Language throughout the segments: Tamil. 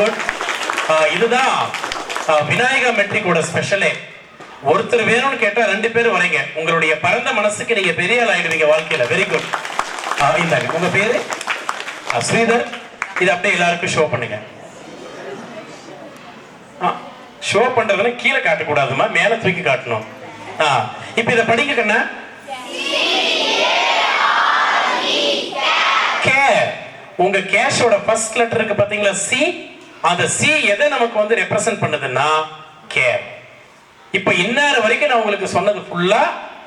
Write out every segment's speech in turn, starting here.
குட் இதுதான் விநாயகா மெட்ரிக்கோட ஸ்பெஷலே ஒருத்தர் வேணும்னு கேட்டா ரெண்டு பேரும் வரீங்க. உங்களுடைய பரந்த மனசுக்கு நீங்க பெரிய ஆள் ஆயிடுவீங்க வாழ்க்கையில. வெரி குட் இந்தாங்க. உங்க பேரு? ஸ்ரீதர். இது அப்படியே எல்லாருக்கும் ஷோ பண்ணுங்க. ஷோ பண்றதுன்னா கீழே காட்டக்கூடாதுமா? மேல தூக்கி காட்டணும். ஆ இப்போ இதை படிக்க கண்ணா. உங்க கேஷோட ஃபர்ஸ்ட் லெட்டர் இருக்கு பாத்தீங்களா? சி அந்த சி எதை நமக்கு வந்து ரெப்ரசன்ட் பண்ணுதுன்னா கேர் இப்போ இன்னார வரைக்கும் நான் உங்களுக்கு சொன்னது ஃபுல்லா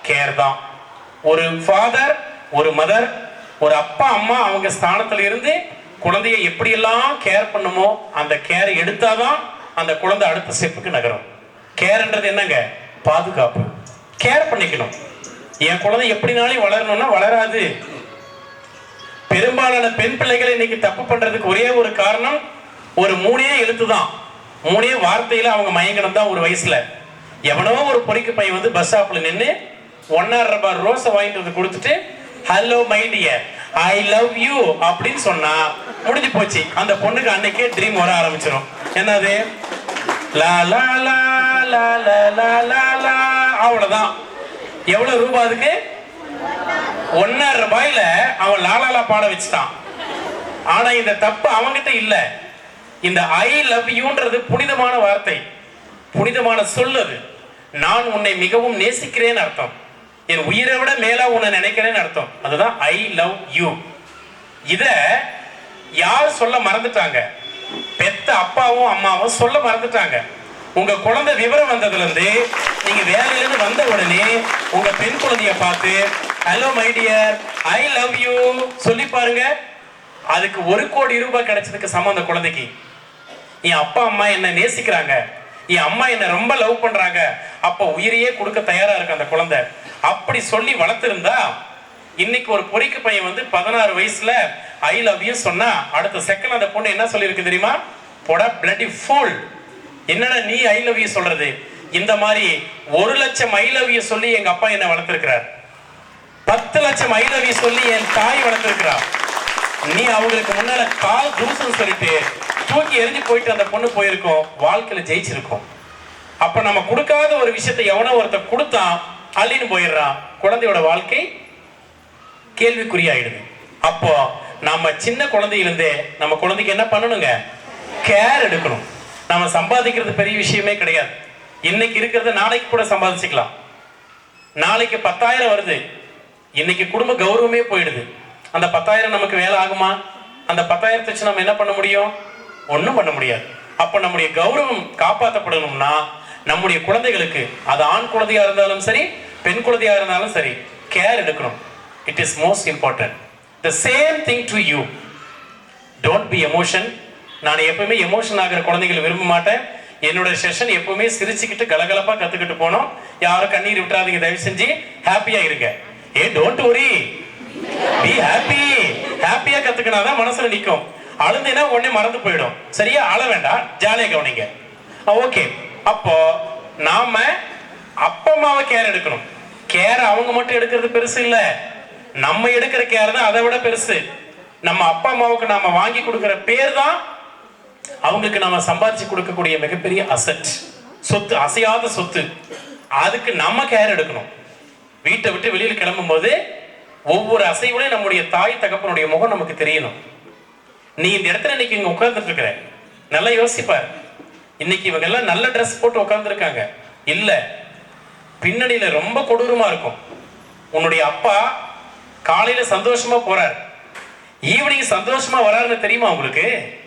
கேர் தான். ஒரு ஃபாதர் ஒரு மதர் ஒரு அப்பா அம்மா அவங்க ஸ்தானத்துல இருந்து குழந்தைய எப்படியெல்லாம் கேர் பண்ணுமோ அந்த கேர் எடுத்தாதான் அந்த குழந்தை அடுத்த ஸ்டெப்புக்கு நகரும். கேர்ன்றது என்னங்க? பாதுகாப்பு. கேர் பண்ணிக்கணும். என் குழந்தை எப்படினாலும் வளரணும்னா வளராது. பெரும்பாலான பெண் பிள்ளைகளை இன்னைக்கு தப்பு பண்றதுக்கு ஒரே ஒரு காரணம் ஒரு மூணே எழுத்து தான் மூணே வார்த்தையில அவங்க மயங்கணும் தான் ஒரு வயசுல. எவனோ ஒரு பொறிக்கு பையன் வந்து பஸ் ஸ்டாப்ல நின்று ஒன்னாயிரம் ரூபாய் ரோஸை வாங்கிட்டு வந்து கொடுத்துட்டு hello my I love you அப்படின்னு சொன்னா முடிஞ்சு போச்சு. அந்த பொண்ணுக்கு அன்னைக்கே ட்ரீம் வர ஆரம்பிச்சிடும் என்னது? லா லா லா லா லா லா லா லா. அவ்வளவுதான். எவ்வளவு ரூபாய் அதுக்கு? ஒன்னரை ரூபாயில அவன் லாலாலா பாட வச்சுட்டான். ஆனா இந்த தப்பு அவங்கிட்ட இல்லை. இந்த ஐ லவ் யூன்றது புனிதமான வார்த்தை. புனிதமான சொல் அது. நான் உன்னை மிகவும் நேசிக்கிறேன் அர்த்தம். என் உயிரை விட மேலா உன்னை நினைக்கிறேன்னு அர்த்தம். அதுதான் ஐ லவ் யூ இத யார் சொல்ல மறந்துட்டாங்க? பெத்த அப்பாவும் அம்மாவும் சொல்ல மறந்துட்டாங்க. உங்க குழந்தை விவரம் வந்ததுல இருந்து நீங்க வேலையிலிருந்து வந்த உடனே உங்க பெண் குழந்தைய பார்த்து hello my dear I love you சொல்லி பாருங்க. அதுக்கு ஒரு கோடி ரூபாய் கிடைச்சதுக்கு சமம் அந்த குழந்தைக்கு. என் அப்பா அம்மா என்ன நேசிக்கிறாங்க. என் அம்மா என்ன ரொம்ப லவ் பண்றாங்க. அப்ப உயிரையே கொடுக்க தயாரா இருக்கு அந்த குழந்தை. அப்படி சொல்லி வளர்த்திருந்தா இன்னைக்கு ஒரு பொறிக்கு பையன் வந்து பதினாறு வயசுல ஐ லவ் யூ சொன்னா அடுத்த செகண்ட் அந்த பொண்ணு என்ன சொல்லியிருக்கு தெரியுமா? பொட பிளடி ஃபோல் என்னடா நீ ஐ லவ் யூ சொல்றது? இந்த மாதிரி ஒரு லட்சம் ஐ லவ் யூ சொல்லி எங்க அப்பா என்ன வளர்த்திருக்கிறார். பத்து லட்சம் ஐ லவ் யூ சொல்லி என் தாய் வளர்த்திருக்கிறார். நீ அவங்களுக்கு முன்னால கால் தூசம் சொல்லிட்டு தூக்கி எரிஞ்சு போயிட்டு அந்த பொண்ணு போயிருக்கோம் வாழ்க்கையில ஜெயிச்சிருக்கோம். அப்ப நம்ம கொடுக்காத ஒரு விஷயத்தை எவனோ ஒருத்தன் கொடுத்தான் அள்ளின்னு போயிடுறான் குழந்தையோட வாழ்க்கை கேள்விக்குறியாயிடுது. அப்போ நம்ம சின்ன குழந்தையிலிருந்தே நம்ம குழந்தைக்கு என்ன பண்ணணுங்க? கேர் எடுக்கணும். நம்ம சம்பாதிக்கிறது பெரிய விஷயமே கிடையாது. இன்னைக்கு இருக்கிறத நாளைக்கு கூட சம்பாதிச்சுக்கலாம். நாளைக்கு பத்தாயிரம் வருது. இன்னைக்கு குடும்ப கௌரவமே போயிடுது. அந்த பத்தாயிரம் நமக்கு வேலை ஆகுமா? அந்த பத்தாயிரத்தை வச்சு நம்ம என்ன பண்ண முடியும்? ஒன்றும் பண்ண முடியாது. அப்போ நம்முடைய கௌரவம் காப்பாற்றப்படணும்னா நம்முடைய குழந்தைகளுக்கு அது ஆண் குழந்தையாக இருந்தாலும் சரி பெண் குழந்தையாக இருந்தாலும் சரி கேர் எடுக்கணும். It is most important the same thing to you don't be emotion நான் எப்பவுமே எமோஷன் ஆகிற குழந்தைகளை விரும்ப மாட்டேன். என்னோட செஷன் எப்பவுமே சிரிச்சுக்கிட்டு கலகலப்பாக கற்றுக்கிட்டு போனோம். யாரும் கண்ணீர் விட்டுறாதீங்க தயவு செஞ்சு ஹாப்பியாக இருங்க. Hey don't worry be happy ஹாப்பியாக கற்றுக்கினா தான் மனசில் நிற்கும் அழுந்தேன்னா உடனே மறந்து போயிடும். சரியா? அழ வேண்டாம். ஜாலியாக கவனிங்க. ஓகே அப்போ நாம அப்பா அம்மாவை கேர் எடுக்கணும். கேர் அவங்க மட்டும் எடுக்கிறது பெருசு இல்ல. நம்ம எடுக்கிற கேர் தான் அதை விட பெருசு. நம்ம அப்பா அம்மாவுக்கு நாம வாங்கி கொடுக்கிற பேர் தான் அவங்களுக்கு நாம சம்பாதிச்சு கொடுக்கக்கூடிய மிகப்பெரிய அசட் சொத்து அசையாத சொத்து. அதுக்கு நம்ம கேர் எடுக்கணும். வீட்டை விட்டு வெளியில் கிளம்பும் போது ஒவ்வொரு அசைவுலையும் நம்முடைய தாய் தகப்பனுடைய முகம் நமக்கு தெரியணும். நீ இந்த இடத்துல இன்னைக்கு இங்க உட்கார்ந்துட்டு இருக்கிற. நல்லா யோசிப்பார் இன்னைக்கு இவங்க எல்லாம் நல்ல ட்ரெஸ் போட்டு உட்காந்துருக்காங்க இல்ல பின்னணியில ரொம்ப கொடூரமா இருக்கும். உன்னுடைய அப்பா காலையில சந்தோஷமா போறார். ஈவினிங் சந்தோஷமா வராருன்னு தெரியுமா உங்களுக்கு?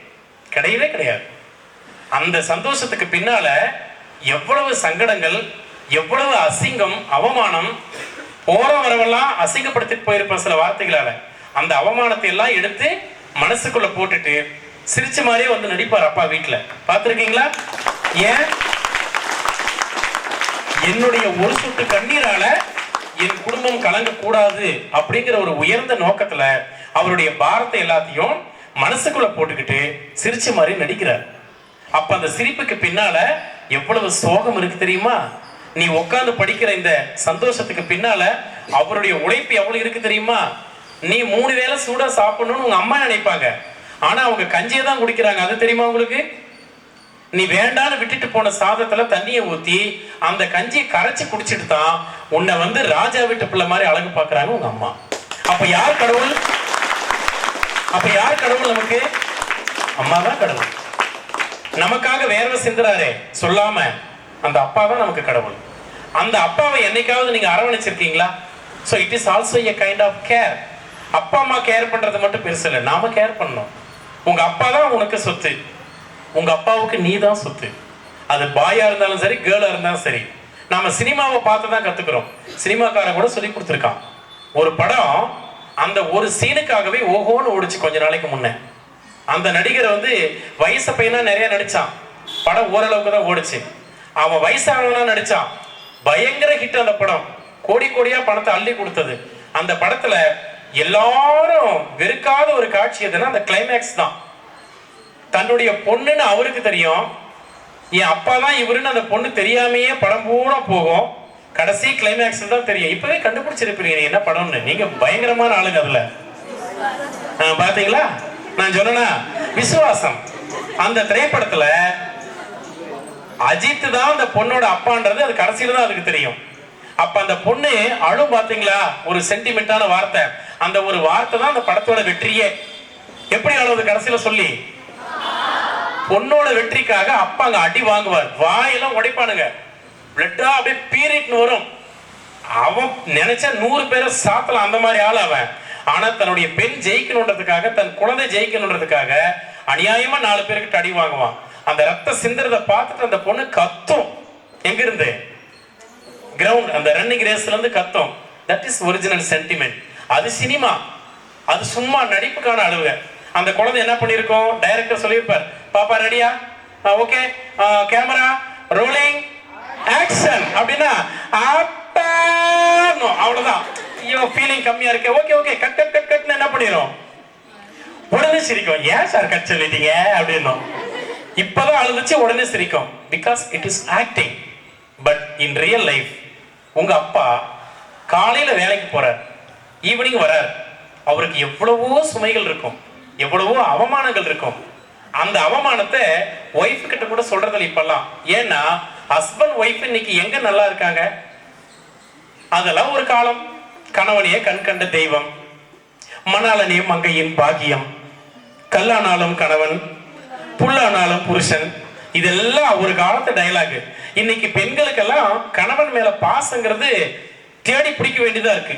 கிடையவே கிடையாது. அந்த சந்தோஷத்துக்கு பின்னால எவ்வளவு சங்கடங்கள் எவ்வளவு அசிங்கம் அவமானம் போற வரவெல்லாம் அசிங்கப்படுத்திட்டு போயிருப்பேன் சில வார்த்தைகளால. அந்த அவமானத்தை எல்லாம் எடுத்து மனசுக்குள்ள போட்டுட்டு சிரிச்ச மாதிரியே வந்து நடிப்பார் அப்பா வீட்டுல பார்த்திருக்கீங்களா? ஏன்? என்னுடைய ஒரு சொட்டு கண்ணீரால என் குடும்பம் கலங்க கூடாது அப்படிங்கிற ஒரு உயர்ந்த நோக்கத்துல அவருடைய பாரத்தை எல்லாத்தையும் மனசுக்குள்ள போட்டுக்கிட்டு சிரிச்ச மாதிரி நடிக்கிறார். அப்ப அந்த சிரிப்புக்கு பின்னால எவ்வளவு சோகம் இருக்கு தெரியுமா? நீ உட்காந்து படிக்கிற இந்த சந்தோஷத்துக்கு பின்னால அவருடைய உழைப்பு எவ்வளவு இருக்கு தெரியுமா? நீ மூணு வேளை சூடாக சாப்பிடணும்னு உங்கள் அம்மா நினைப்பாங்க. ஆனால் அவங்க கஞ்சியை தான் குடிக்கிறாங்க. அது தெரியுமா உங்களுக்கு? நீ வேண்டான்னு விட்டுட்டு போன சாதத்துல தண்ணியை ஊத்தி அந்த கஞ்சியை கரைச்சி குடிச்சிட்டு தான் உன்னை வந்து ராஜா வீட்டு பிள்ளை மாதிரி அழகு பார்க்குறாங்க உங்க அம்மா. அப்ப யார் கடவுள்? அப்ப யார் கடவுள் நமக்கு? அம்மா தான் கடவுள். நமக்காக வேர்வை சிந்துறாரே. சொல்லாம அந்த அப்பா தான் நமக்கு கடவுள். அந்த அப்பாவை என்னைக்காவது நீங்க அரவணைச்சிருக்கீங்களா? So it is also a kind of care அப்பா அம்மா கேர் பண்ணுறது மட்டும் பெருசு இல்லை. நாம் கேர் பண்ணணும். உங்கள் அப்பா தான் உனக்கு சொத்து. உங்கள் அப்பாவுக்கு நீ தான் சொத்து. அது பாயாக இருந்தாலும் சரி கேர்ளாக இருந்தாலும் சரி. நாம் சினிமாவை பார்த்து தான் கற்றுக்குறோம் சினிமாக்காரன் கூட சொல்லி கொடுத்துருக்கான். ஒரு படம் அந்த ஒரு சீனுக்காகவே ஓஹோன்னு ஓடிச்சு கொஞ்ச நாளைக்கு முன்னே. அந்த நடிகரை வந்து வயசு பையனா நிறைய நடிச்சான். படம் ஓரளவுக்கு தான் ஓடிச்சு. அவன் வயசானவனா நடிச்சான். பயங்கர ஹிட் அந்த படம். கோடி கோடியா பணத்தை அள்ளி கொடுத்தது. அந்த படத்துல எல்லாரும் வெறுக்காத ஒரு காட்சி எதுன்னா அந்த கிளைமேக்ஸ் தான். தன்னுடைய பொண்ணுன்னு அவருக்கு தெரியும். என் அப்பா தான் இவருன்னு அந்த பொண்ணு தெரியாமையே படம் பூரா போகும். கடைசி கிளைமேக்ஸ் தான் தெரியும். இப்பவே கண்டுபிடிச்சிருப்பீங்க என்ன படம்னு. நீங்க பயங்கரமான ஆளுங்க அதுல. பாத்தீங்களா? நான் சொன்னேனா? விசுவாசம். அந்த திரைப்படத்துல அஜித் தான் அந்த பொண்ணோட அப்பான்றது அது கடைசியில தான் அதுக்கு தெரியும். அப்ப அந்த பொண்ணு அழும் பாத்தீங்களா? ஒரு சென்டிமெண்டான வார்த்தை. அந்த ஒரு வார்த்தை தான் அந்த படத்தோட வெற்றியே. எப்படி அழுவது கடைசியில சொல்லி? பொண்ணோட வெற்றிக்காக அப்பா அங்க அடி வாங்குவார். வாயெல்லாம் உடைப்பானுங்க. பிளட்டா அப்படியே பீரிட்னு வரும். அவன் நினைச்சா நூறு பேரை சாத்தலாம் அந்த மாதிரி ஆள் அவன். ஆனா தன்னுடைய பெண் ஜெயிக்கணுன்றதுக்காக தன் குழந்தை ஜெயிக்கணுன்றதுக்காக அநியாயமா நாலு பேருக்கு அடி வாங்குவான். அந்த ரத்த சிந்துறத பார்த்துட்டு அந்த பொண்ணு கத்தும். எங்க இருந்து கிரவுண்ட் அந்த ரன்னிங் ரேஸ்ல இருந்து தட் இஸ் ஒரிஜினல் சென்டிமெண்ட் அது சினிமா. அது சும்மா நடிப்புக்கான அளவு அந்த குழந்தை என்ன பண்ணியிருக்கோம்? டைரக்டர் சொல்லியிருப்பார். பாப்பா ரெடியா ஓகே கேமரா ரோலிங் ஆக்ஷன் அப்படின்னா அப்பா அவ்வளவுதான். ஐயோ ஃபீலிங் கம்மியா இருக்கு. Okay okay cut cut cut கட்னு என்ன பண்ணிரும்? உடனே சிரிக்கும். ஏன் சார் கட் சொல்லிட்டீங்க? அப்படின்னும். இப்பதான் அழுதுச்சு உடனே சிரிக்கும். Because it is acting but in real life உங்க அப்பா காலையில வேலைக்கு போறார் ஈவினிங் வரார். அவருக்கு எவ்வளவோ சுமைகள் இருக்கும் எவ்வளவோ அவமானங்கள் இருக்கும். அந்த அவமானத்தை ஒய்ஃப் கிட்ட கூட சொல்றதில்ல இப்பெல்லாம். ஏன்னா ஹஸ்பண்ட் ஒய்ஃப் இன்னைக்கு எங்க நல்லா இருக்காங்க? அதெல்லாம் ஒரு காலம். கணவனையே கண் கண்ட தெய்வம். மணாலனையும் மங்கையின் பாக்கியம். கல்லானாலும் கணவன் புல்லானாலும் புருஷன். இதெல்லாம் ஒரு காலத்து டயலாக் இன்னைக்கு பெண்களுக்கெல்லாம் கணவன் மேல பாசங்கிறது தேடி பிடிக்க வேண்டியதா இருக்கு.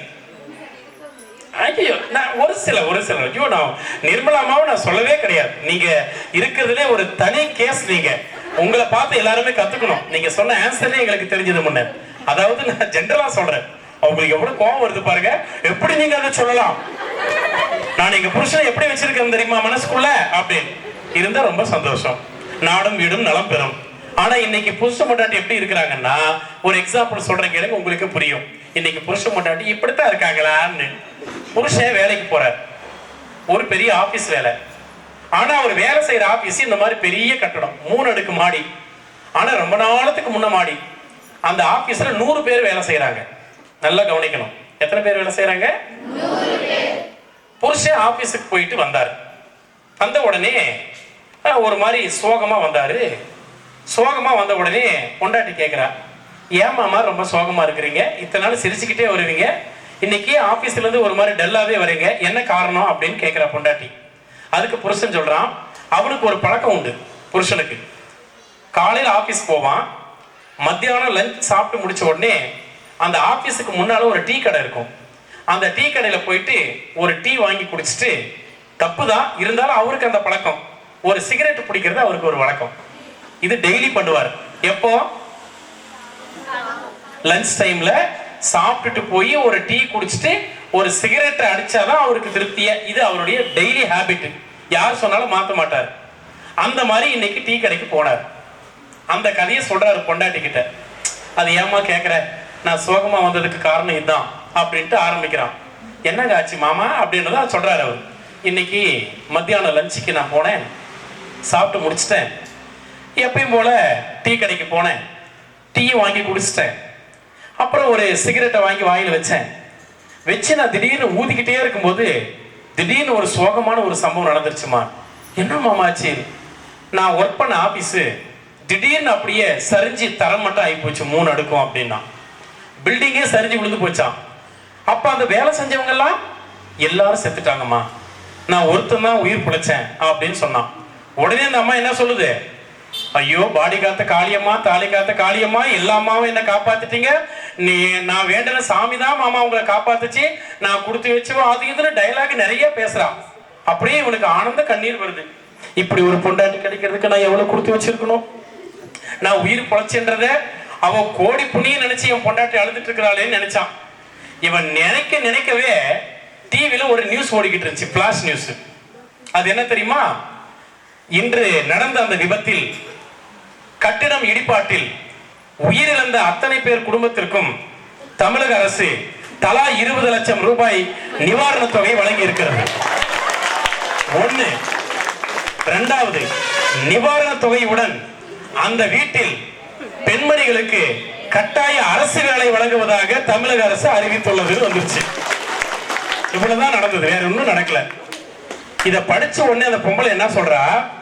ஐயோ நான் ஒரு சில ஒரு சில ஐயோ நான் நிர்மலாமாவை நான் சொல்லவே கிடையாது. நீங்க இருக்கிறதுலே ஒரு தனி கேஸ் நீங்க. உங்களை பார்த்து எல்லாருமே கத்துக்கணும். நீங்க சொன்ன ஆன்சர்லேயே எங்களுக்கு தெரிஞ்சது முன்ன. அதாவது நான் ஜென்ரலா சொல்றேன். அவங்களுக்கு எவ்வளவு கோவம் வருது பாருங்க. எப்படி நீங்க அதை சொல்லலாம்? நான் எங்க புருஷனை எப்படி வச்சிருக்கேன் தெரியுமா மனசுக்குள்ள? அப்படின்னு. இருந்தா ரொம்ப சந்தோஷம். நாடும் வீடும் நலம் பெறும். ஆனா இன்னைக்கு புருஷ முட்டாட்டி எப்படி இருக்கிறாங்கன்னா ஒரு எக்ஸாம்பிள் சொல்றேன் கேளுங்க உங்களுக்கு புரியும். இன்னைக்கு புருஷ முட்டாட்டி இப்படித்தான் இருக்காங்களான்னு. புருஷன் வேலைக்கு போறார். ஒரு பெரிய ஆபீஸ் வேலை. ஆனா அவர் வேலை செய்யற ஆபீஸ் இந்த மாதிரி பெரிய கட்டடம் மூணு அடுக்கு மாடி. ஆனா ரொம்ப நாளத்துக்கு முன்ன மாடி. அந்த ஆபீஸ்ல நூறு பேர் வேலை செய்யறாங்க. நல்லா கவனிக்கணும். எத்தனை பேர் வேலை செய்யறாங்க? புருஷன் ஆபீஸுக்கு போயிட்டு வந்தார். வந்த உடனே ஒரு மாதிரி சோகமாக வந்தார். சோகமாக வந்த உடனே பொண்டாட்டி கேட்குறா ஏன் மாமா ரொம்ப சோகமாக இருக்கிறீங்க? இத்தனை நாள் சிரிச்சுக்கிட்டே வருவீங்க. இன்னைக்கு ஆஃபீஸ்லேருந்து ஒரு மாதிரி டல்லாகவே வரீங்க. என்ன காரணம்? அப்படின்னு கேட்குறா பொண்டாட்டி. அதுக்கு புருஷன் சொல்கிறான் அவனுக்கு ஒரு பழக்கம் உண்டு புருஷனுக்கு. காலையில் ஆஃபீஸ் போவான். மத்தியானம் லஞ்ச் சாப்பிட்டு முடிச்ச உடனே அந்த ஆஃபீஸுக்கு முன்னால் ஒரு டீ கடை இருக்கும். அந்த டீ கடையில் போயிட்டு ஒரு டீ வாங்கி குடிச்சிட்டு தப்பு தான் இருந்தாலும் அவருக்கு அந்த பழக்கம். ஒரு சிகரெட் பிடிக்கிறது அவருக்கு ஒரு வழக்கம். இது டெய்லி பண்ணுவார். எப்போ? லஞ்ச் டைம்ல சாப்பிட்டுட்டு போய் ஒரு டீ குடிச்சிட்டு ஒரு சிகரெட்டை அடிச்சாதான் அவருக்கு திருப்தியா? இது அவருடைய டெய்லி ஹாபிட் யார் சொன்னாலும் மாத்த மாட்டார். அந்த மாதிரி இன்னைக்கு டீ கடைக்கு போனார். அந்த கதையை சொல்றாரு பொண்டாட்டி கிட்ட. அது ஏமா கேக்குற? நான் சோகமா வந்ததுக்கு காரணம் இதுதான் அப்படின்ட்டு ஆரம்பிக்கிறான். என்னங்க ஆச்சு மாமா? அப்படின்றத சொல்றாரு அவர். இன்னைக்கு மத்தியானம் லஞ்சுக்கு நான் போனேன். சாப்பிட்டு முடிச்சிட்டேன். எப்பயும் போல டீ கடைக்கு போனேன். டீயை வாங்கி குடிச்சிட்டேன். அப்புறம் ஒரு சிகரெட்டை வாங்கி வாயில் வச்சேன். வச்சு நான் திடீர்னு ஊதிக்கிட்டே இருக்கும்போது திடீர்னு ஒரு சோகமான ஒரு சம்பவம் நடந்துருச்சுமா. என்ன மாமாச்சு நான் ஒர்க் பண்ண ஆபீஸு திடீர்னு அப்படியே சரிஞ்சு தரம் மட்டும் ஆகி போச்சு மூணு அடுக்கும் அப்படின்னா. பில்டிங்கே சரிஞ்சு விழுந்து போச்சான் அப்போ அந்த வேலை செஞ்சவங்கெல்லாம் எல்லாரும் செத்துட்டாங்கம்மா. நான் ஒருத்தன் தான் உயிர் பிழைச்சேன் அப்படின்னு சொன்னான். உடனே அந்த அம்மா என்ன சொல்லுது? ஐயோ பாடி காத்த காளியம்மா தாலி காத்த காளியம்மா எல்லா அம்மாவும் என்ன காப்பாத்திட்டீங்க. நீ நான் வேண்டின சாமி தான் மாமா உங்களை காப்பாத்துச்சு. நான் கொடுத்து வச்சோ அது இதுல டைலாக் நிறைய பேசுறான் அப்படியே இவனுக்கு ஆனந்த கண்ணீர் வருது. இப்படி ஒரு பொண்டாட்டி கிடைக்கிறதுக்கு நான் எவ்வளவு கொடுத்து வச்சிருக்கணும்? நான் உயிர் பொழைச்சேன்றத அவன் கோடி புண்ணியம் நினைச்சு என் பொண்டாட்டி அழுதுட்டு இருக்கிறாளேன்னு நினைச்சான். இவன் நினைக்க நினைக்கவே டிவில ஒரு நியூஸ் ஓடிக்கிட்டு இருந்துச்சு பிளாஷ் நியூஸ் அது என்ன தெரியுமா? இன்று நடந்த அந்த விபத்தில் கட்டிடம் இடிபாட்டில் உயிரிழந்த அத்தனை பேர் குடும்பத்திற்கும் தமிழக அரசு தலா இருபது லட்சம் ரூபாய் நிவாரணத் தொகை வழங்கி இருக்கிறது ஒண்ணு. இரண்டாவது நிவாரணத் தொகையுடன் அந்த வீட்டில் பெண்மணிகளுக்கு கட்டாய அரசு வேலை வழங்குவதாக தமிழக அரசு அறிவித்துள்ளது வந்துருச்சு. இவ்வளவுதான் நடந்தது. வேற ஒன்றும் நடக்கல. இதை படிச்ச உடனே அந்த பொம்பளை என்ன சொல்றா?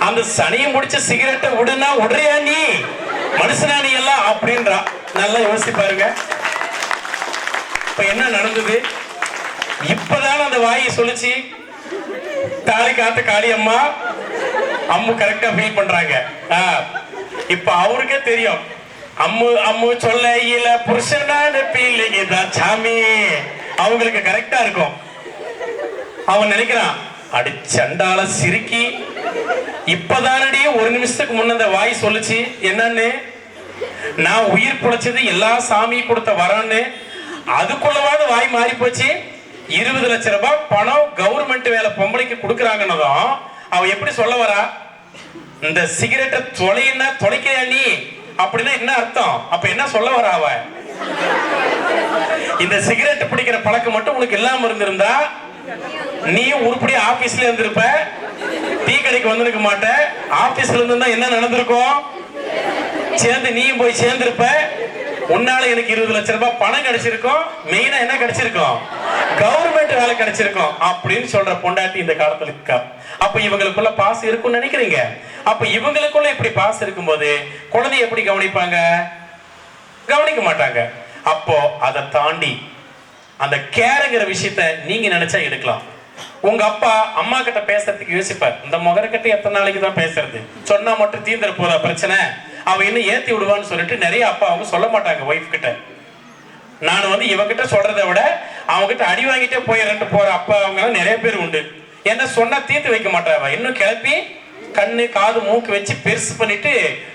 அந்த சனியை முடிச்ச சிகரெட்டை விடுனா விடுறியா நீ? மனுஷனா நீ எல்லாம்? அப்படின்றா. நல்லா யோசிச்சு பாருங்க. இப்ப என்ன நடந்தது? இப்பதான் அந்த வாயை சொல்லிச்சு. தாலி காத்த காளியம்மா அம்மு. கரெக்டா ஃபீல் பண்றாங்க. ஆ, இப்ப அவருக்கே தெரியும். அம்மு அம்மு சொல்ல இல புருஷனான பீலிங்க சாமி. அவங்களுக்கு கரெக்டா இருக்கும். அவன் நினைக்கிறான் அடி சண்டால சிரிக்கி இப்பதானடி ஒரு நிமிஷத்துக்கு முன்ன அந்த வாய் சொல்லுச்சு. என்னன்னு? நான் உயிர் பிழைச்சது எல்லா சாமி கொடுத்த வரன்னு அதுக்குள்ளவாது வாய் மாறி போச்சு. இருபது லட்ச ரூபாய் பணம் கவர்மெண்ட் வேலை பொம்பளைக்கு கொடுக்குறாங்கன்னதும் அவ எப்படி சொல்ல வரா? இந்த சிகரெட்டை தொலைன்னா தொலைக்கிறியா நீ? அப்படின்னா என்ன அர்த்தம்? அப்ப என்ன சொல்ல வரா அவ? இந்த சிகரெட் பிடிக்கிற பழக்கம் மட்டும் உனக்கு இல்லாம இருந்திருந்தா நீயும் உருப்படி ஆபீஸ்ல இருந்திருப்ப. டீ கடைக்கு வந்திருக்க மாட்ட ஆபீஸ்ல இருந்து என்ன நடந்திருக்கும்? சேர்ந்து நீயும் போய் சேர்ந்திருப்ப. உன்னால எனக்கு இருபது லட்சம் ரூபாய் பணம் கிடைச்சிருக்கும். மெயினா என்ன கிடைச்சிருக்கும்? கவர்மெண்ட் வேலை கிடைச்சிருக்கும். அப்படின்னு சொல்ற பொண்டாட்டி இந்த காலத்துல இருக்கா. அப்ப இவங்களுக்குள்ள பாசு இருக்கும்னு நினைக்கிறீங்க? அப்ப இவங்களுக்குள்ள இப்படி பாசு இருக்கும்போது குழந்தைய எப்படி கவனிப்பாங்க? கவனிக்க மாட்டாங்க. அப்போ அதை தாண்டி அந்த கேருங்கிற விஷயத்த நீங்க நினைச்சா எடுக்கலாம். உங்க அப்பா அம்மா கிட்ட பேசுறதுக்கு யோசிப்பார். இந்த முகரக்கிட்ட எத்தனை நாளைக்கு தான் பேசுறது? சொன்னா மட்டும் தீர்ந்துட போதா பிரச்சனை. அவ இன்னும் ஏத்தி விடுவான்னு சொல்லிட்டு நிறைய அப்பா அவங்க சொல்ல மாட்டாங்க ஒய்ஃப் கிட்ட. நான் வந்து இவகிட்ட சொல்றதை விட அவங்ககிட்ட அடி வாங்கிட்டே போயிடறேன்ட்டு போற அப்பா அவங்க எல்லாம் நிறைய பேர் உண்டு. என்ன சொன்னா தீர்த்து வைக்க மாட்டாவ இன்னும் கிளப்பி கண்ணு காது மூக்கு வச்சு பெருசு பண்ணிட்டு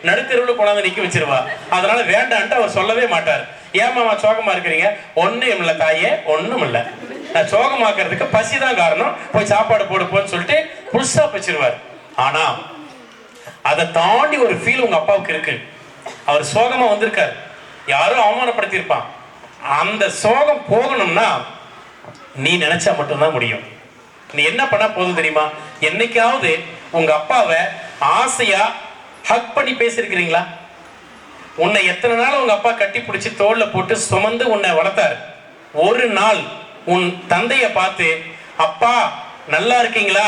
நடுத்தெருவில் கொண்டாந்து நிக்க வச்சிருவா. அதனால வேண்டான்ட்டு அவர் சொல்லவே மாட்டார். ஏமா சோகமா இருக்கிறீங்க? ஒண்ணும் இல்ல தாயே ஒண்ணும் இல்ல. சோகமாக்குறதுக்கு பசி தான் காரணம். போய் சாப்பாடு போடு போன்னு சொல்லிட்டு புதுசாக வச்சிருவார். ஆனா அதை தாண்டி ஒரு ஃபீல் உங்க அப்பாவுக்கு இருக்கு. அவர் சோகமா வந்திருக்கார். யாரும் அவமானப்படுத்தியிருப்பான். அந்த சோகம் போகணும்னா நீ நினைச்சா மட்டும்தான் முடியும். நீ என்ன பண்ணா போதும் தெரியுமா? என்னைக்காவது உங்க அப்பாவை ஆசையா ஹக் பண்ணி பேசியிருக்கிறீங்களா? உன்னை எத்தனை நாள் உங்க அப்பா கட்டி பிடிச்சி தோல்ல போட்டு சுமந்து உன்னை வளர்த்தாரு. ஒரு நாள். உன் தந்தையை பார்த்து அப்பா நல்லா இருக்கீங்களா?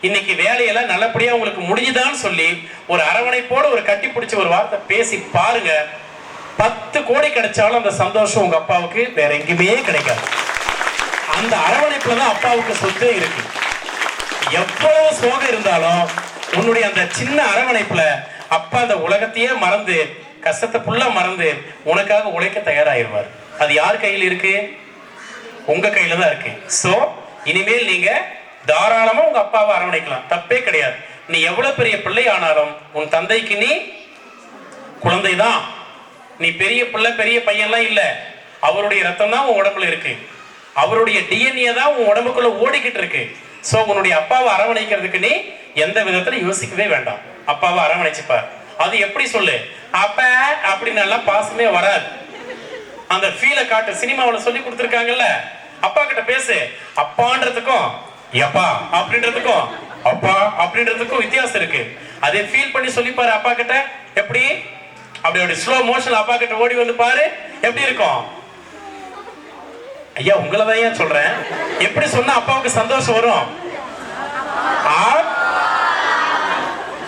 இன்னைக்கு வேலையெல்லாம் நல்லபடியா உங்களுக்கு முடிஞ்சுதான்னு சொல்லி ஒரு அரவணைப்போட ஒரு கட்டி பிடிச்ச ஒரு வார்த்தை பேசி பாருங்க. பத்து கோடி கிடைச்சாலும் அந்த சந்தோஷம் உங்க அப்பாவுக்கு வேற எங்கேயுமே கிடைக்காது. அந்த அரவணைப்புல தான் அப்பாவுக்கு சொத்து இருக்கு. எவ்வளவு சோகம் இருந்தாலும் உன்னுடைய அந்த சின்ன அரவணைப்புல அப்பா அந்த உலகத்தையே மறந்து கஷ்டத்தை ஃபுல்லா மறந்து உனக்காக உழைக்க தயாராயிருவார் அது யார் கையில் இருக்கு? உங்க கையில தான் இருக்கு. சோ இனிமேல் நீங்க தாராளமா உங்க அப்பாவை அரவணைக்கலாம். தப்பே கிடையாது. நீ எவ்வளவு பெரிய பிள்ளை ஆனாலும் உன் தந்தைக்கு நீ குழந்தை தான் நீ பெரிய பிள்ளை பெரிய பையன்லாம் இல்ல. அவருடைய ரத்தம் தான் உன் உடம்புல இருக்கு. அவருடைய டிஎன்ஏ தான் உன் உடம்புக்குள்ள ஓடிக்கிட்டு இருக்கு. சோ உன்னுடைய அப்பாவை அரவணைக்கிறதுக்கு நீ எந்த விதத்துல யோசிக்கவே வேண்டாம். அப்பாவை அரவணைச்சுப்பார். அது எப்படி சொல்லு? அப்ப அப்படின்னு எல்லாம் பாசமே வராது. அந்த ஃபீலை காட்டு. சினிமாவில் சொல்லி கொடுத்துருக்காங்கல்ல? அப்பா கிட்ட பேசு. அப்பான்றதுக்கும் எப்பா அப்படின்றதுக்கும் அப்பா அப்படின்றதுக்கும் வித்தியாசம் இருக்கு. அதை ஃபீல் பண்ணி சொல்லி பாரு அப்பா கிட்ட. எப்படி? அப்படி அப்படி ஸ்லோ மோஷன் அப்பா கிட்ட ஓடி வந்து பாரு. எப்படி இருக்கும்? ஐயா உங்களை தான் ஏன் சொல்றேன்? எப்படி சொன்னா அப்பாவுக்கு சந்தோஷம் வரும்? ஆ?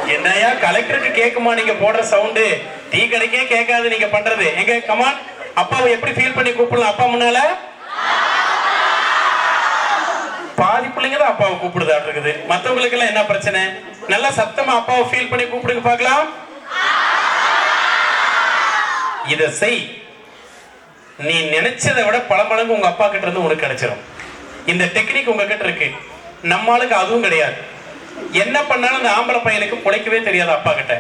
என்னையா கலெக்டருக்கு கேக்குமா நீங்க போடுற சவுண்டு டீ கடைக்கே கேட்காது நீங்க பண்றது. எங்க கமான் அப்பாவை எப்படி ஃபீல் பண்ணி கூப்பிடலாம்? அப்பா முன்னால? பாதி பிள்ளைங்க தான் அப்பாவை கூப்பிடுதா இருக்குது. மற்றவங்களுக்கு எல்லாம் என்ன பிரச்சனை? நல்லா சத்தமா அப்பாவை ஃபீல் பண்ணி கூப்பிடுங்க பார்க்கலாம். இத செய். நீ நினைச்சதை விட பல மடங்கு உங்க அப்பா கிட்ட இருந்து உனக்கு கிடைச்சிரும். இந்த டெக்னிக் உங்க கிட்ட இருக்கு நம்மளுக்கு அதுவும் கிடையாது. என்ன பண்ணாலும் இந்த ஆம்பளை பையனுக்கு பிழைக்கவே தெரியாது அப்பா கிட்ட.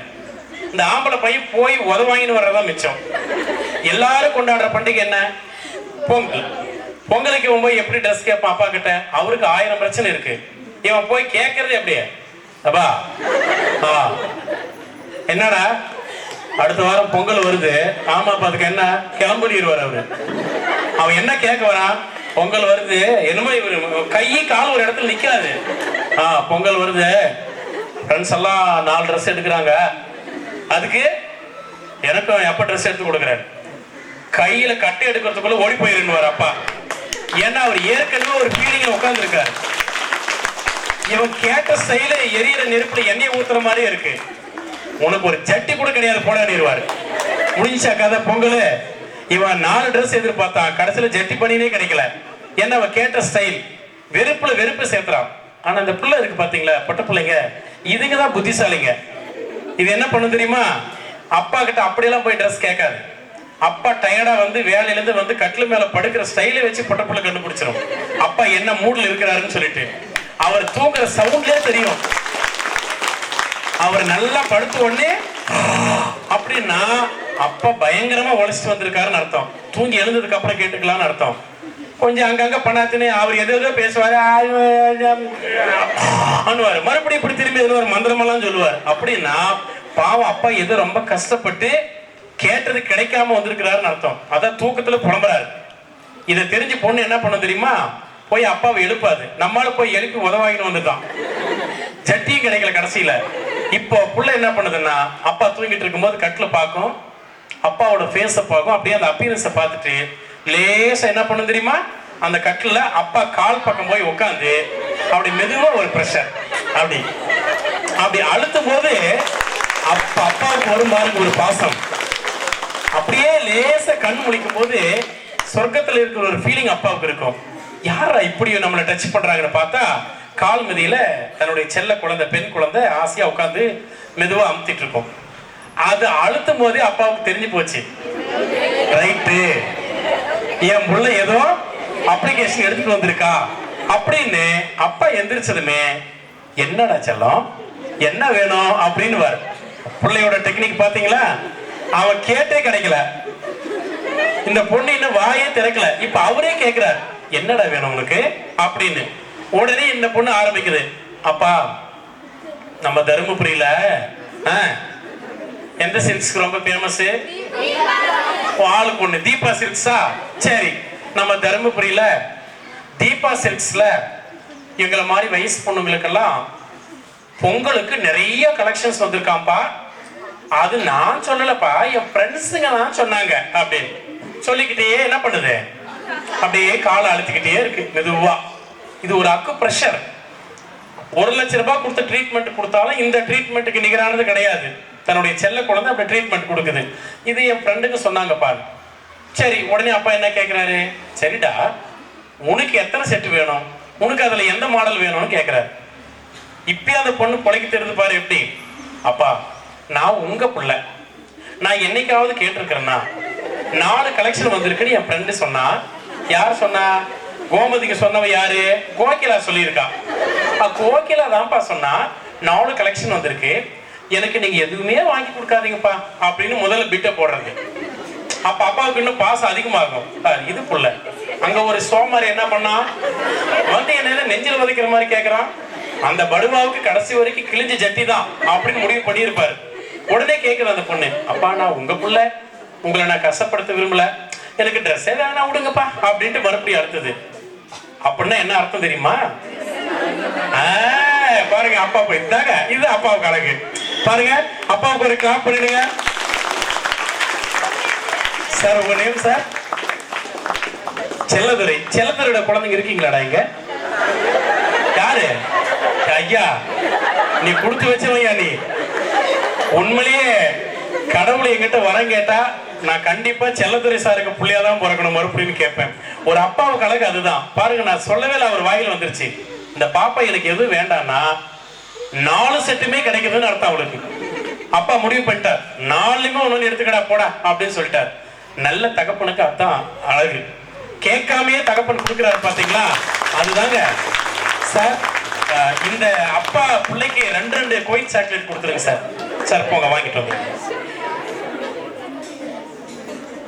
இந்த ஆம்பளை பையன் போய் உதவாங்கின்னு வர்றதா மிச்சம். எல்லாரும் கொண்டாடுற பண்டிகை என்ன? பொங்கல். பொங்கலுக்கு இவன் போய் எப்படி ட்ரெஸ் கேட்பான் அப்பா கிட்ட அவருக்கு ஆயிரம் பிரச்சனை இருக்கு. இவன் போய் கேட்கறது எப்படியே? அப்பா ஆ என்னடா? அடுத்த வாரம் பொங்கல் வருது. ஆமாப்பா அதுக்கு என்ன? கிளம்பிடுவார் அவரு. அவன் என்ன கேட்க வரான்? பொங்கல் வருது. என்னமோ இவர் கை கால் ஒரு இடத்துல நிக்காது. ஆ பொங்கல் வருது. ஃப்ரெண்ட்ஸ் எல்லாம் நாலு ட்ரெஸ் எடுக்கிறாங்க. அதுக்கு எனக்கும் எப்ப ட்ரெஸ் எடுத்து கொடுக்குறேன்? கையில கட்டை எடுக்கிறதுக்குள்ள ஓடி போயிருன்னு அப்பா. ஏன்னா அவர் ஏற்கனவே ஒரு ஃபீலிங்ல உட்கார்ந்துருக்காரு. இவன் கேட்ட செயல எரியற நெருப்புல எண்ணெய் ஊத்துற மாதிரியே இருக்கு. உனக்கு ஒரு சட்டி கூட கிடையாது போடாடிடுவாரு முடிஞ்சா கதை பொங்கல். இவன் நாலு ட்ரெஸ் எதிர்பார்த்தான் கடைசியில ஜட்டி பண்ணினே கிடைக்கல. ஏன்னா அவன் கேட்ட ஸ்டைல் வெறுப்புல வெறுப்பு சேர்த்துறான். ஆனா அந்த பிள்ளை இருக்கு பாத்தீங்களா பட்ட பிள்ளைங்க? இதுங்க தான் புத்திசாலிங்க. இது என்ன பண்ணும் தெரியுமா? அப்பா கிட்ட அப்படியெல்லாம் போய் ட்ரெஸ் கேட்காது. அப்பா டயர்டா வந்து வேலையில இருந்து வந்து கட்டில் மேல படுக்கிற ஸ்டைலை வச்சு பொட்டப்புள்ள கண்டுபிடிச்சிடும் அப்பா என்ன மூடில் இருக்கிறாருன்னு சொல்லிட்டு. அவர் தூங்குற சவுண்ட்லேயே தெரியும். அவர் நல்லா படுத்த உடனே அப்படின்னா அப்பா பயங்கரமா உழைச்சிட்டு வந்திருக்காருன்னு அர்த்தம். தூங்கி எழுந்ததுக்கு அப்புறம் கேட்டுக்கலாம்னு அர்த்தம். கொஞ்சம் அங்கங்க பண்ணாத்தினே அவர் எது எதோ பேசுவாரு பண்ணுவாரு மறுபடியும் இப்படி திரும்பி ஒரு மந்திரமெல்லாம் சொல்லுவார். அப்படின்னா பாவம் அப்பா எதோ ரொம்ப கஷ்டப்பட்டு கேட்டது கிடைக்காம வந்திருக்கிறாருன்னு அர்த்தம். அதான் தூக்கத்துல புலம்புறாரு. இதை தெரிஞ்சு பொண்ணு என்ன பண்ண தெரியுமா? போய் அப்பாவை எழுப்பாது. நம்மளால போய் எழுப்பி உதவாகின்னு வந்துட்டான். சட்டியும் கிடைக்கல கடைசியில. இப்போ புள்ள என்ன பண்ணுதுன்னா அப்பா தூங்கிட்டு இருக்கும்போது கட்டில் பார்க்கும். அப்பாவோட ஃபேஸை பார்க்கும். அப்படியே அந்த அப்பீரன்ஸை பார்த்துட்டு லேசா என்ன பண்ணும் தெரியுமா? அந்த கட்டில் அப்பா கால் பக்கம் போய் உட்காந்து அப்படி மெதுவாக ஒரு ப்ரெஷர் அப்படி. அப்படி அழுத்தும் போது அப்பா அப்பாவுக்கு ஒரு பாருங்க ஒரு பாசம். அப்படியே லேச கண் முழிக்கும் போது சொர்க்கத்துல இருக்கிற ஒரு ஃபீலிங் அப்பாவுக்கு இருக்கும். யாரா இப்படி நம்மளை டச் பண்றாங்கன்னு பார்த்தா கால் மிதியில தன்னுடைய செல்ல குழந்தை பெண் குழந்தை ஆசையா உட்காந்து மெதுவா அமுத்திட்டு இருக்கும். அது அழுத்தும் போதே அப்பாவுக்கு தெரிஞ்சு போச்சு. ரைட்டு என் முள்ள ஏதோ அப்ளிகேஷன் எடுத்துட்டு வந்திருக்கா. அப்படின்னு அப்பா எந்திரிச்சதுமே என்னடா செல்லம்? என்ன வேணும்? அப்படின்னு வார் பிள்ளையோட டெக்னிக் பாத்தீங்களா அவன் கேட்டே கிடைக்கல. இந்த பொண்ணு இன்னும் வாயே திறக்கல. இப்ப அவரே கேக்குறார் என்னடா வேணும் உனக்கு? அப்படின்னு. உடனே இந்த பொண்ணு ஆரம்பிக்குது அப்பா நம்ம தருமபுரியில ஆ, எந்த சில்க்ஸ்க்கு ரொம்ப ஃபேமஸ் ஆளு பொண்ணு தீபா சில்க்ஸா சரி நம்ம தருமபுரியில தீபா சில்க்ஸ்ல எங்களை மாதிரி வயசு பொண்ணுங்களுக்கெல்லாம் பொங்கலுக்கு நிறைய கலெக்ஷன்ஸ் வந்திருக்காம்பா அது நான் சொல்லலப்பா என் ஃப்ரெண்ட்ஸுங்க தான் சொன்னாங்க அப்படின்னு. சொல்லிக்கிட்டே என்ன பண்ணுது? அப்படியே காலை அழுத்திக்கிட்டே இருக்கு மெதுவா. இது ஒரு அக்கு ப்ரெஷர் ஒரு லட்ச ரூபாய் கொடுத்த ட்ரீட்மெண்ட் கொடுத்தாலும் இந்த ட்ரீட்மெண்ட்டுக்கு நிகரானது கிடையாது. தன்னுடைய செல்ல குழந்தை அப்படி ட்ரீட்மெண்ட் கொடுக்குது. இது என் ஃப்ரெண்டுக்கு சொன்னாங்க பாரு. சரி உடனே அப்பா என்ன கேட்குறாரு சரிடா உனக்கு எத்தனை செட்டு வேணும்? உனக்கு அதில் எந்த மாடல் வேணும்னு கேட்குறாரு இப்பயே அந்த பொண்ணு பொழைக்க தெரிந்து பாரு எப்படி? அப்பா நான் உங்க பிள்ளை. நான் என்னைக்காவது கேட்டிருக்கிறேன்னா நாலு கலெக்ஷன் வந்திருக்குன்னு என் ஃப்ரெண்டு சொன்னா யார் சொன்னா? கோமதிக்கு சொன்னவ யாரு? கோகிலா சொல்லியிருக்கா. கோகிலா தான்ப்பா சொன்னா நாலு கலெக்ஷன் வந்திருக்கு. எனக்கு நீங்க எதுவுமே வாங்கி கொடுக்காதீங்கப்பா அப்படின்னு முதல்ல பிட்ட போடுறது. அப்ப அப்பாவுக்கு இன்னும் பாசம் அதிகமாகும். சார் இது புள்ள. அங்க ஒரு சோமாரி என்ன பண்ணா வந்து என்ன நெஞ்சில் வதைக்கிற மாதிரி கேக்குறான். அந்த படுவாவுக்கு கடைசி வரைக்கும் கிழிஞ்சு ஜட்டி தான் அப்படின்னு முடிவு பண்ணியிருப்பாரு. உடனே கேட்குது அந்த பொண்ணு அப்பா நான் உங்க புள்ள. உங்களை நான் கஷ்டப்படுத்த விரும்பல. எனக்கு ட்ரெஸ்ஸே வேணா விடுங்கப்பா அப்படின்ட்டு மறுபடியும் அடுத்தது அப்படின்னா என்ன அர்த்தம் தெரியுமா? ஆ, பாருங்க அப்பா போய் இதாங்க இது அப்பாவுக்கு அழகு. பாருங்க அப்பாவுக்கு ஒரு கிளாப் பண்ணிடுங்க. சார் உங்க நேம் சார் செல்லதுரை செல்லதுரையோட குழந்தைங்க இருக்கீங்களாடா இங்க? யாரு? ஐயா நீ கொடுத்து வச்சவையா நீ. உண்மையிலேயே கடவுள் என்கிட்ட வரம் கேட்டா நான் கண்டிப்பா செல்லத்துறை சாருக்கு புள்ளியா தான் பிறக்கணும் மறுபடியும் கேட்பேன். ஒரு அப்பாவுக்கு அழகு அதுதான். பாருங்க நான் சொல்லவே இல்லை அவர் வாயில் வந்துருச்சு. இந்த பாப்பா எனக்கு எதுவும் வேண்டாம்னா நாலு செட்டுமே கிடைக்குதுன்னு அர்த்தம் அவளுக்கு. அப்பா முடிவு பண்ணிட்டார். நாலுமே ஒன்று எடுத்துக்கடா போடா அப்படின்னு சொல்லிட்டார். நல்ல தகப்பனுக்கு அதான் அழகு. கேட்காமயே தகப்பன் கொடுக்குறாரு பாத்தீங்களா? அதுதாங்க. சார் இந்த அப்பா பிள்ளைக்கு ரெண்டு ரெண்டு கோயில் சாக்லேட் கொடுத்துருங்க சார். சார் போங்க வாங்கிட்டு வந்து